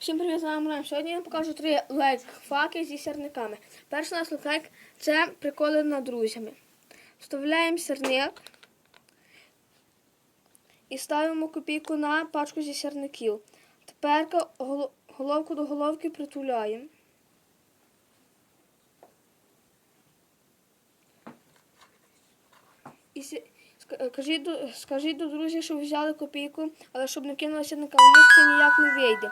Всім привіт, з вами Мрам. Сьогодні я покажу три лайфхаки зі сірниками. Перший наш лайфхак – це приколи над друзями. Вставляємо сірник і ставимо копійку на пачку зі сірників. Тепер головку до головки притуляємо. І сі- ска- кажіть до, скажіть до друзів, щоб взяли копійку, але щоб не кинули сірника. У них це ніяк не вийде.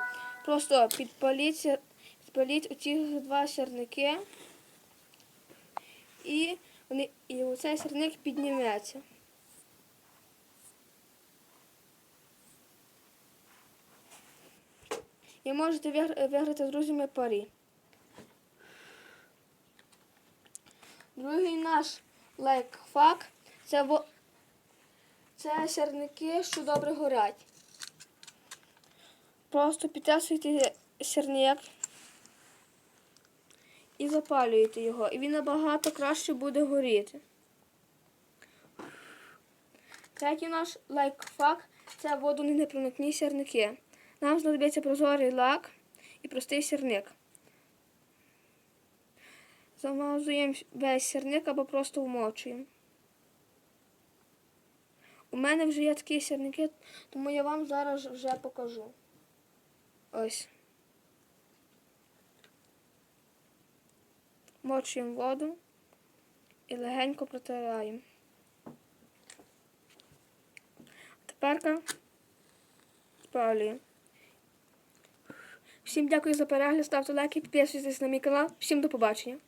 Просто підпаліть, сір- підпаліть оці два сірники і, вони, і оцей сірник підніметься. І можете виграти з друзями парі. Другий наш лайфхак це, це сірники, що добре горять. Просто підтасуєте сірник і запалюєте його. І він набагато краще буде горіти. Третій наш лайфхак це водонепроникні сірники. Нам знадобиться прозорий лак і простий сірник. Замазуємо весь сірник або просто вмочуємо. У мене вже є такі сірники, тому я вам зараз вже покажу. Ось. Мочуємо воду і легенько протираємо. Тепер справлюємо. Всім дякую за перегляд, ставте лайки, підписуйтесь на мій канал. Всім до побачення.